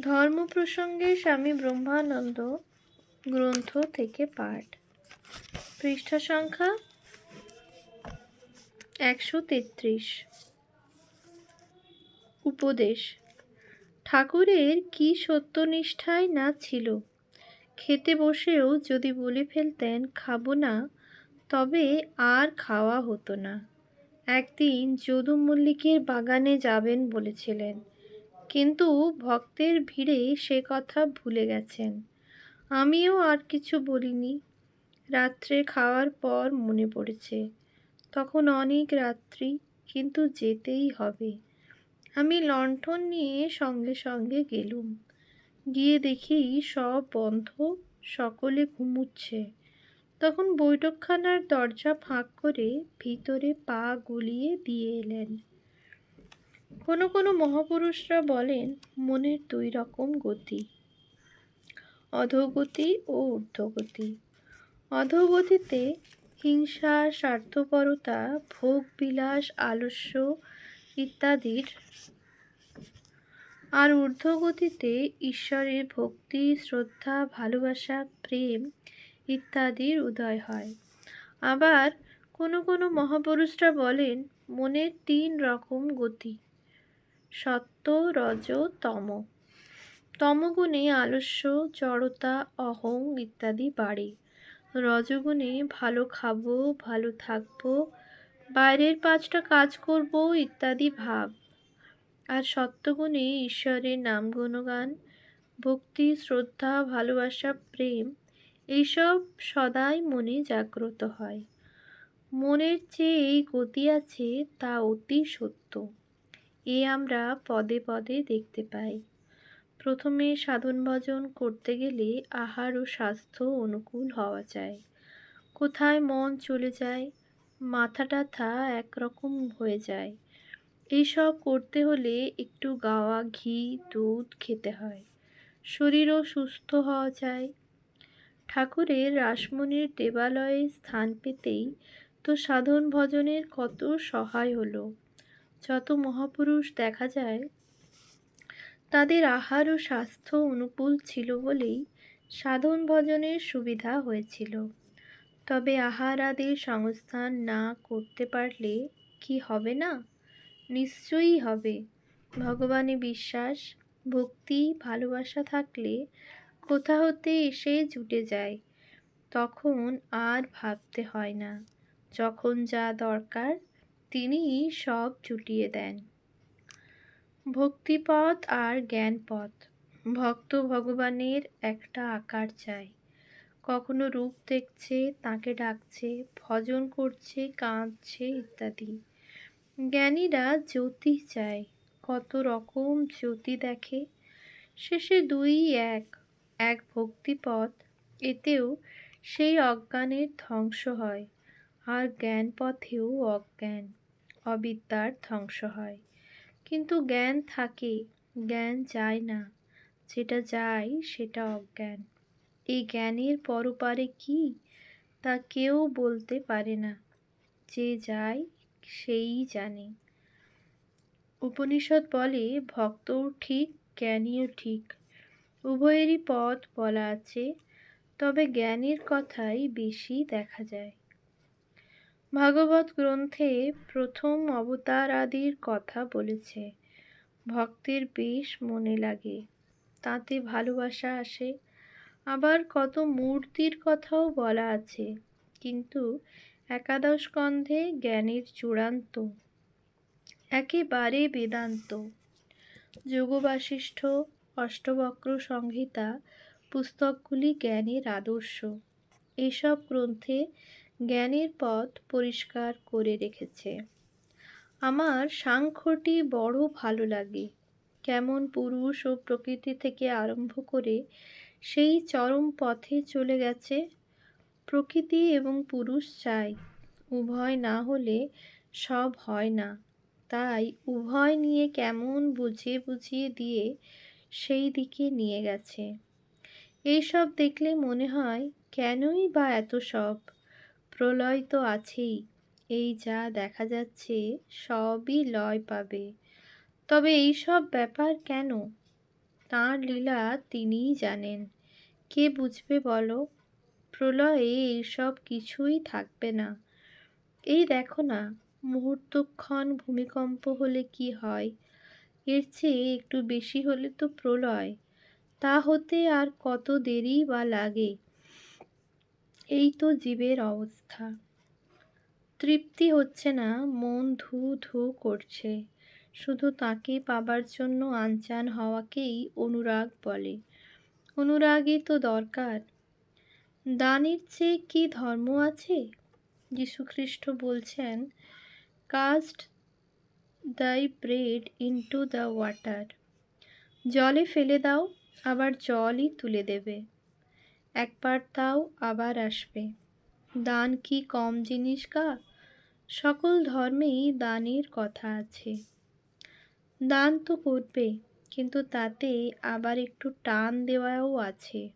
ধর্ম প্রসঙ্গে স্বামী ব্রহ্মানন্দ গ্রন্থ থেকে পাঠ। পৃষ্ঠা সংখ্যা একশো তেত্রিশ। উপদেশ, ঠাকুরের কি সত্যনিষ্ঠায় না ছিল? খেতে বসেও যদি বলে ফেলতেন, খাব না, তবে আর খাওয়া হতো না। একদিন যদু মল্লিকের বাগানে যাবেন বলেছিলেন। কিন্তু ভক্তের ভিড়ে সে কথা ভুলে গেছেন। আমিও আর কিছু বলিনি। রাত্রে খাওয়ার পর মনে পড়েছে, তখন অনেক রাত্রি, কিন্তু যেতেই হবে। আমি লণ্ঠন নিয়ে সঙ্গে সঙ্গে গেলুম। গিয়ে দেখি সব বন্ধ, সকলে ঘুমুচ্ছে। তখন বৈঠকখানার দরজা ফাঁক করে ভিতরে পা গুলিয়ে দিয়ে এলেন। কোনো কোনো মহাপুরুষরা বলেন, মনের দুই রকম গতি। অধোগতি ও ঊর্ধ্বগতি। অধোগতিতে হিংসা, স্বার্থপরতা, ভোগ, বিলাস, আলস্য ইত্যাদির। আর ঊর্ধ্বগতিতে ঈশ্বরের ভক্তি, শ্রদ্ধা, ভালোবাসা, প্রেম ইত্যাদির উদয় হয়। আবার কোনো কোনো মহাপুরুষরা বলেন, মনের তিন রকম গতি। সত্য, রজ, তম। তমগুণে আলস্য, জড়তা, অহং ইত্যাদি বাড়ে। রজগুণে ভালো খাব, ভালো থাকব, বাইরের পাঁচটা কাজ করব ইত্যাদি ভাব। আর সত্যগুণে ঈশ্বরের নাম গুণগান, ভক্তি, শ্রদ্ধা, ভালোবাসা, প্রেম, এইসব সদাই মনে জাগ্রত হয়। মনের যে এই গতি আছে তা অতি সত্য। এ আমরা পদে পদে দেখতে পাই। প্রথমে সাধন ভজন করতে গেলে আহার ও স্বাস্থ্য অনুকূল হওয়া চাই। কোথায় মন চলে যায় মাথা টাথা একরকম হয়ে যায়। এইসব করতে হলে একটু গাওয়া ঘি, দুধ খেতে হয়। শরীরও সুস্থ হওয়া চাই। ঠাকুরের রাসমণির দেবালয়ে স্থান পেতেই তো সাধন ভজনের কত সহায় হলো। যত মহাপুরুষ দেখা যায়, তাদের আহার ও স্বাস্থ্য অনুকূল ছিল বলেই সাধন ভজনের সুবিধা হয়েছিল। তবে আহার আদির সংস্থান না করতে পারলে কি হবে না? নিশ্চয়ই হবে। ভগবানে বিশ্বাস, ভক্তি, ভালোবাসা থাকলে কোথা হতে এসে জুটে যায়, তখন আর ভাবতে হয় না। যখন যা দরকার তিনি সব জুটিয়ে দেন। ভক্তিপথ আর জ্ঞানপথ, ভক্ত ভগবানের একটা আকার চায় কখনো রূপ দেখছে, তাকে ডাকছে, ভজন করছে, কাঁদছে ইত্যাদি। জ্ঞানীরা জ্যোতি চায়, কত রকম জ্যোতি দেখে। শেষে দুই এক এক ভক্তিপথ, এতেও সেই অজ্ঞানের ধ্বংস হয়, আর জ্ঞান পথেও অজ্ঞান। অবিদ্যার ধ্বংস হয়। কিন্তু জ্ঞান থাকে, জ্ঞান যায় না। যেটা যায়, সেটা অজ্ঞান। এই জ্ঞানের পরপারে কি? তা কেউ বলতে পারে না। যে যায়, সেই জানে। উপনিষদ বলে, ভক্তও ঠিক, জ্ঞানীও ঠিক। উভয়েরই পথ বলা আছে, তবে জ্ঞানের কথাই বেশি দেখা যায়। ভাগবত গ্রন্থে প্রথম অবতার আদির কথা বলেছে। ভক্তের বেশ মনে লাগে, তাতে ভালোবাসা আসে। আবার কত মূর্তির কথাও বলা আছে, কিন্তু একাদশ স্কন্ধে জ্ঞানের চূড়ান্ত, একেবারে বেদান্ত। যোগবাশিষ্ঠ অষ্টবক্র সংহিতা, পুস্তকগুলি জ্ঞানের আদর্শ। এসব গ্রন্থে জ্ঞানের পথ পরিষ্কার করে রেখেছে। আমার সাংখ্যটি বড় ভালো লাগে। কেমন পুরুষ ও প্রকৃতি থেকে আরম্ভ করে সেই চরম পথে চলে গেছে। প্রকৃতি এবং পুরুষ চাই, উভয় না হলে সব হয় না। তাই উভয় নিয়ে কেমন বুঝিয়ে বুঝিয়ে দিয়ে সেই দিকে নিয়ে গেছে। এইসব দেখলে মনে হয়, কেনই বা এত সব? প্রলয় তো আছেই। এই যা দেখা যাচ্ছে, সবই লয় পাবে। তবে এই সব ব্যাপার কেন? তাঁর লীলা তিনিই জানেন। কে বুঝবে বলো? প্রলয়ে এইসব কিছুই থাকবে না। এই দেখো না, মুহূর্তক্ষণ ভূমিকম্প হলে কি হয়? এর চেয়ে একটু বেশি হলে তো প্রলয়। তা হতে আর কত দেরি বা লাগে? এই তো জীবের অবস্থা। তৃপ্তি হচ্ছে না, মন ধু ধু করছে। শুধু তাকে পাবার জন্য আনচান হওয়াকেই অনুরাগ বলে। অনুরাগই তো দরকার। দানের চেয়ে কি ধর্ম আছে? যীশুখ্রিস্ট বলছেন কাস্ট দাই ব্রেড ইন্টু দ্য ওয়াটার জলে ফেলে দাও, আবার জলই তুলে দেবে। একবার তাও আবার আসবে। দান কি কম জিনিস গা? সকল ধর্মেই দানের কথা আছে। দান তো করবে, কিন্তু তাতে আবার একটু টান দেওয়াও আছে।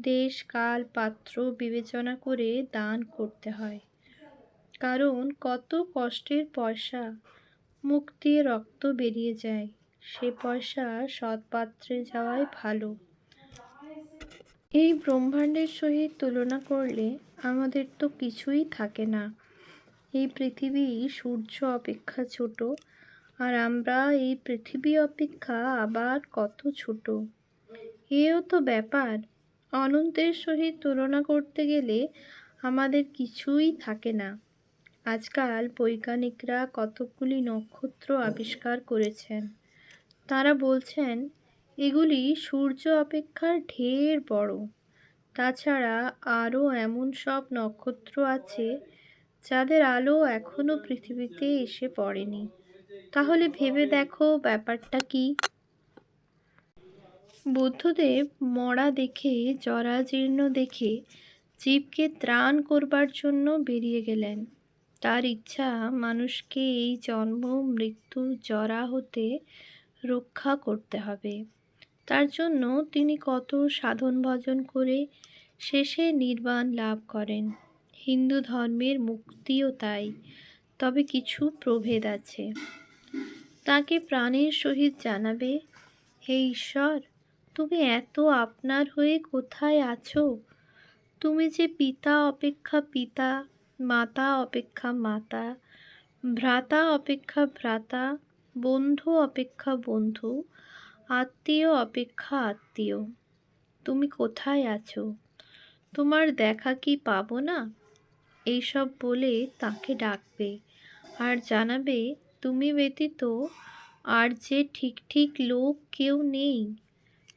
দেশ, কাল, পাত্র বিবেচনা করে দান করতে হয়। কারণ কত কষ্টের পয়সা মুখ দিয়ে রক্ত বেরিয়ে যায়। সে পয়সা সৎপাত্রে যাওয়াই ভালো। এই ব্রহ্মাণ্ডের সহিত তুলনা করলে আমাদের তো কিছুই থাকে না। এই পৃথিবী সূর্য অপেক্ষা ছোট, আর আমরা এই পৃথিবী অপেক্ষা আবার কত ছোট। এও তো ব্যাপার, অনন্তের সহিত তুলনা করতে গেলে আমাদের কিছুই থাকে না। আজকাল বৈজ্ঞানিকরা কতকগুলি নক্ষত্র আবিষ্কার করেছেন। তারা বলছেন এগুলি সূর্য অপেক্ষা ঢের বড়। তাছাড়া আরও এমন সব নক্ষত্র আছে যাদের আলো এখনও পৃথিবীতে এসে পড়েনি। তাহলে ভেবে দেখো ব্যাপারটা কি? বুদ্ধদেব মরা দেখে, জরাজীর্ণ দেখে জীবকে ত্রাণ করবার জন্য বেরিয়ে গেলেন। তার ইচ্ছা, মানুষকে এই জন্ম, মৃত্যু, জরা হতে রক্ষা করতে হবে। তার জন্য তিনি কত সাধন ভজন করে শেষে নির্বাণ লাভ করেন। হিন্দু ধর্মের মুক্তিও তাই, তবে কিছু প্রভেদ আছে। তাকে প্রাণের সহিত জানাবে, হে ঈশ্বর, তুমি এত আপনার হয়ে কোথায় আছো? তুমি যে পিতা অপেক্ষা পিতা, মাতা অপেক্ষা মাতা, ভ্রাতা অপেক্ষা ভ্রাতা, বন্ধু অপেক্ষা বন্ধু আত্মীয় অপেক্ষা আত্মীয়। তুমি কোথায় আছো? তোমার দেখা কি পাবো না? এইসব বলে তাকে ডাকবে আর জানাবে, তুমি ব্যতীত আর যে ঠিক ঠিক লোক কেউ নেই।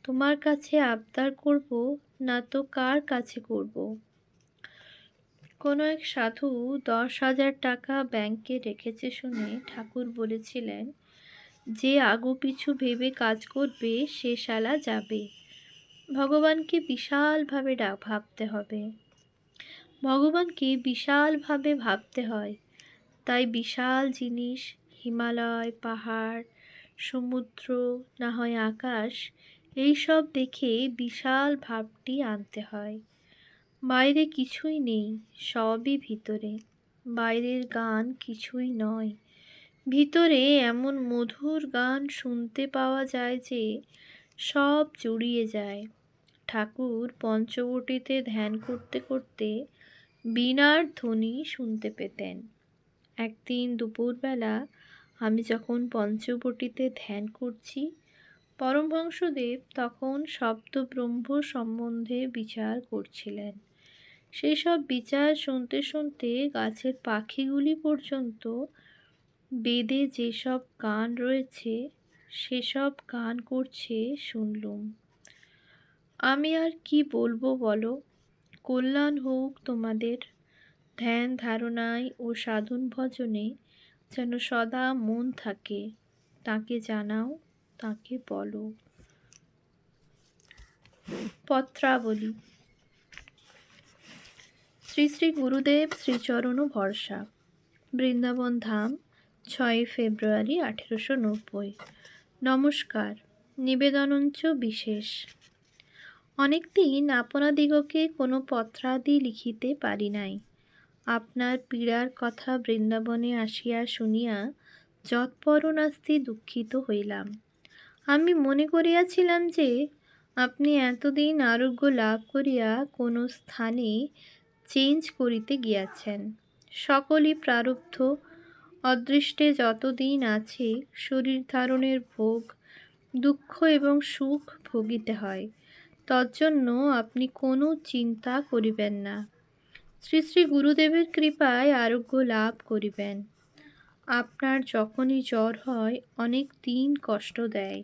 তোমার কাছে আবদার করব না তো কার কাছে করব? কোনো এক সাধু দশ হাজার টাকা ব্যাংকে রেখেছে শুনে ঠাকুর বলেছিলেন যে আগু পিছু ভেবে কাজ করবে, সে শালা যাবে। ভগবানকে বিশালভাবে ডা ভাবতে হবে। ভগবানকে বিশালভাবে ভাবতে হয়। তাই বিশাল জিনিস, হিমালয়, পাহাড়, সমুদ্র, না হয় আকাশ এই সব দেখে বিশাল ভাবটি আনতে হয়। বাইরে কিছুই নেই, সবই ভিতরে। বাইরের গান কিছুই নয়। ভিতরে এমন মধুর গান শুনতে পাওয়া যায় যে সব জুড়িয়ে যায়। ঠাকুর পঞ্চবটিতে ধ্যান করতে করতে বীণার ধ্বনি শুনতে পেতেন। একদিন দুপুরবেলা আমি যখন পঞ্চবটিতে ধ্যান করছি, পরমহংসদেব তখন শব্দব্রহ্ম সম্বন্ধে বিচার করছিলেন। সেই সব বিচার শুনতে শুনতে গাছের পাখিগুলি পর্যন্ত বেদে যেসব গান রয়েছে, সেসব গান করছে শুনলুম। আমি আর কি বলব বলো? কল্যাণ হোক তোমাদের ধ্যান ধারণায় ও সাধন ভজনে যেন সদা মন থাকে, তাকে জানাও, তাকে বলো। পত্রাবলী। শ্রী শ্রী গুরুদেব শ্রীচরণ ভরসা। বৃন্দাবন ধাম ছয়ই ফেব্রুয়ারি আঠেরোশো নব্বই। নমস্কার, নিবেদনঞ্চ বিশেষ। অনেক দিন আপনাদিগকে কোনো পত্রাদি লিখিতে পারি নাই। আপনার পীড়ার কথা বৃন্দাবনে আসিয়া শুনিয়া যৎপরণাস্তি দুঃখিত হইলাম। আমি মনে করিয়াছিলাম যে, আপনি এতদিন আরোগ্য লাভ করিয়া কোনো স্থানে চেঞ্জ করিতে গিয়াছেন। সকলই প্রারব্ধ অদৃষ্টে যতদিন আছে, শরীর ধারণের ভোগ, দুঃখ এবং সুখ ভোগিতে হয়। তজ্জন্য আপনি কোনো চিন্তা করিবেন না। শ্রী শ্রী গুরুদেবের কৃপায় আরোগ্য লাভ করিবেন। আপনার যখনই জ্বর হয়, অনেক দিন কষ্ট দেয়।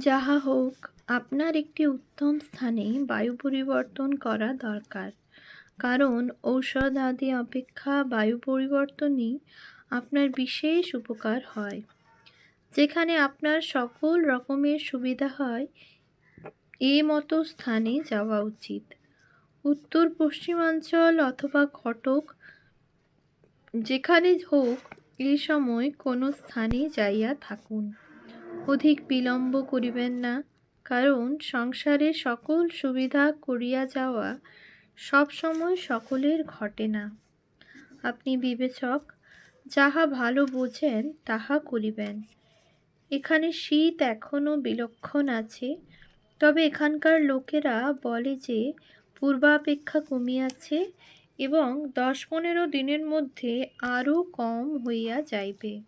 যাহা হোক, আপনার একটি উত্তম স্থানে বায়ু পরিবর্তন করা দরকার। কারণ ঔষধ আদি অপেক্ষা বায়ু পরিবর্তনই আপনার বিশেষ উপকার হয়। যেখানে আপনার সকল রকমের সুবিধা হয়, এ মতো স্থানে যাওয়া উচিত। উত্তর, পশ্চিমাঞ্চল অথবা ঘটক, যেখানে হোক এই সময় কোনো স্থানে যাইয়া থাকুন। অধিক বিলম্ব করিবেন না, কারণ সংসারে সকল সুবিধা করিয়া যাওয়া সব সময় সকলের ঘটে না। আপনি বিবেচক, যাহা ভালো বোঝেন, তাহা করিবেন। এখানে শীত এখনও বিলক্ষণ আছে, তবে এখানকার লোকেরা বলে যে, পূর্বাপেক্ষা কমিয়াছে এবং দশ পনেরো দিনের মধ্যে আরও কম হইয়া যাইবে।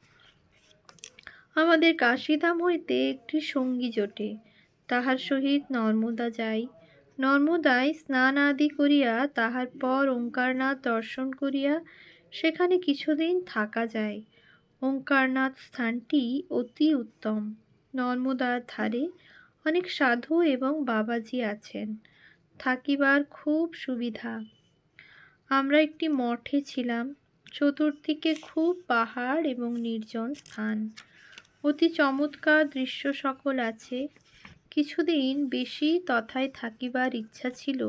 আমাদের কাশিধাম হইতে একটি সঙ্গী জোটে, তাহার সহিত নর্মদা যাই নর্মদায় স্নান আদি করিয়া তাহার পর ওঙ্কারনাথ দর্শন করিয়া সেখানে কিছুদিন থাকা যায়। ওঙ্কারনাথ স্থানটি অতি উত্তম। নর্মদার ধারে অনেক সাধু এবং বাবাজি আছেন। থাকিবার খুব সুবিধা। আমরা একটি মঠে ছিলাম। চতুর্দিকে খুব পাহাড় এবং নির্জন স্থান। অতি চমৎকার দৃশ্য সকল আছে। কিছুদিন বেশি তথায় থাকিবার ইচ্ছা ছিল,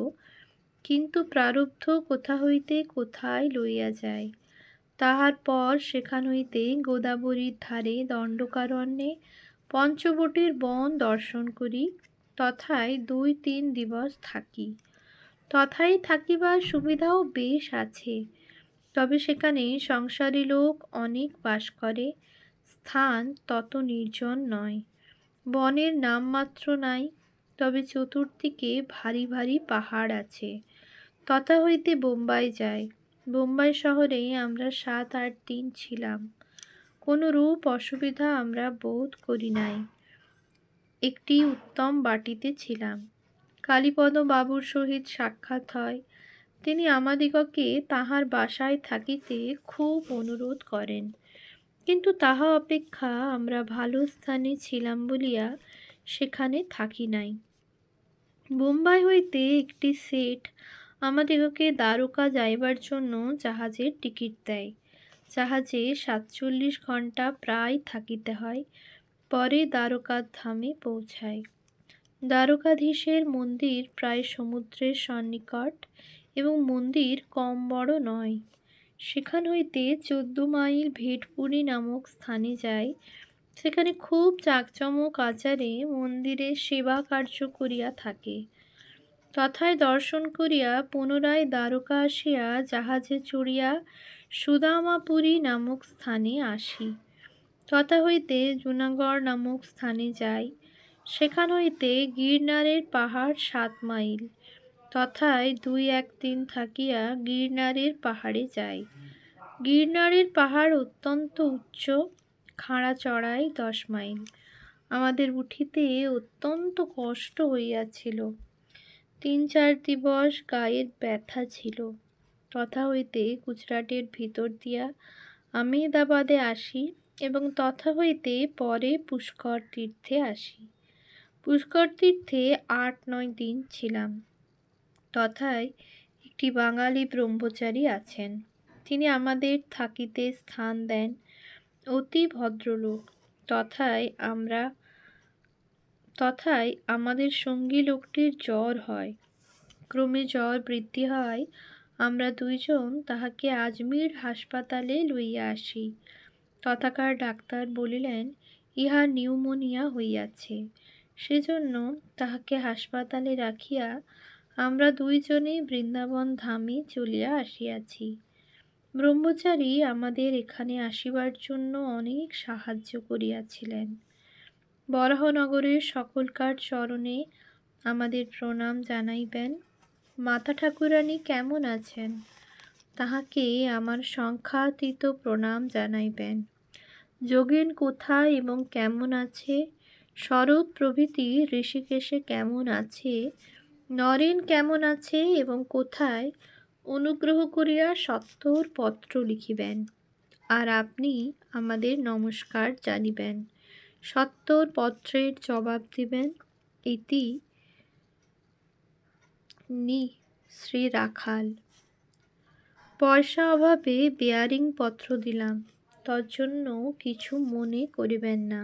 কিন্তু প্রারব্ধ কোথা হইতে কোথায় লইয়া যায়। তাহার পর সেখান হইতে গোদাবরীর ধারে দণ্ডকারণ্যে পঞ্চবটির বন দর্শন করি, তথায় দুই তিন দিবস থাকি। তথায় থাকিবার সুবিধাও বেশ আছে, তবে সেখানে সংসারী লোক অনেক বাস করে, স্থান তত নির্জন নয়। বনের নামমাত্র নাই, তবে চতুর্দিকে ভারী ভারী পাহাড় আছে। তথা হইতে বোম্বাই যায় বোম্বাই শহরে আমরা সাত আট দিন ছিলাম। কোনো রূপ অসুবিধা আমরা বোধ করি নাই। একটি উত্তম বাটিতে ছিলাম। কালীপদ বাবুর সহিত সাক্ষাৎ হয়। তিনি আমাদিগকে তাহার বাসায় থাকিতে খুব অনুরোধ করেন। কিন্তু তাহা অপেক্ষা আমরা ভালো স্থানে ছিলাম বলিয়া সেখানে থাকি নাই। বোম্বাই হইতে একটি সেট আমাদিগকে দ্বারকা যাইবার জন্য জাহাজের টিকিট দেয়। জাহাজে সাতচল্লিশ ঘণ্টা প্রায় থাকিতে হয়, পরে দ্বারকার ধামে পৌঁছায়। দ্বারকাধীশের মন্দির প্রায় সমুদ্রের সন্নিকট এবং মন্দির কম বড় নয়। সেখান হইতে চোদ্দ মাইল ভেটপুরি নামক স্থানে যায়। সেখানে খুব জাঁকজমক আচারে মন্দিরে সেবা কার্য করিয়া থাকে। তথায় দর্শন করিয়া পুনরায় দ্বারকা আসিয়া জাহাজে চড়িয়া সুদামাপুরী নামক স্থানে আসি। তথা হইতে জুনাগড় নামক স্থানে যাই। সেখান হইতে গিরনারের পাহাড় সাত মাইল। তথায় দুই এক দিন থাকিয়া গিরনারের পাহাড়ে যাই। গিরনারের পাহাড় অত্যন্ত উচ্চ, খাড়া চড়াই দশ মাইল। আমাদের উঠিতে অত্যন্ত কষ্ট হইয়াছিল। তিন চার দিবস গায়ের ব্যথা ছিল। তথা হইতে গুজরাটের ভিতর দিয়া আমেদাবাদে আসি এবং তথা হইতে পরে পুষ্কর তীর্থে আসি। পুষ্কর তীর্থে আট নয় দিন ছিলাম। তথায় একটি বাঙালি ব্রহ্মচারী আছেন। তিনি আমাদের থাকিতে স্থান দেন, অতি ভদ্রলোক। তথায় আমরা, তথায় আমাদের সঙ্গী লোকটির জ্বর হয়। ক্রমে জ্বর বৃদ্ধি হয়, আমরা দুইজন তাহাকে আজমির হাসপাতালে লইয়া আসি। তথাকার ডাক্তার বলিলেন, ইহা নিউমোনিয়া হইয়াছে। সেজন্য তাহাকে হাসপাতালে রাখিয়া আমরা দুইজনেই বৃন্দাবন ধামে চলিয়া আসিয়াছি। ব্রহ্মচারী আমাদের এখানে আসিবার জন্য অনেক সাহায্য করিয়াছিলেন। বরাহনগরের সকলকার চরণে আমাদের প্রণাম জানাইবেন। মাতা ঠাকুরানী কেমন আছেন? তাহাকে আমার সংখ্যাতীত প্রণাম জানাইবেন। যোগেন কোথায় এবং কেমন আছে? শরৎ প্রভৃতি ঋষিকেশে কেমন আছে? নরেন কেমন আছে এবং কোথায় অনুগ্রহ করিয়া সত্তর পত্র লিখিবেন আর আপনি আমাদের নমস্কার জানিবেন। সত্তর পত্রের জবাব দিবেন ইতি নি, শ্রী রাখাল। পয়সা অভাবে বেয়ারিং পত্র দিলাম তজ্জন্য কিছু মনে করিবেন না।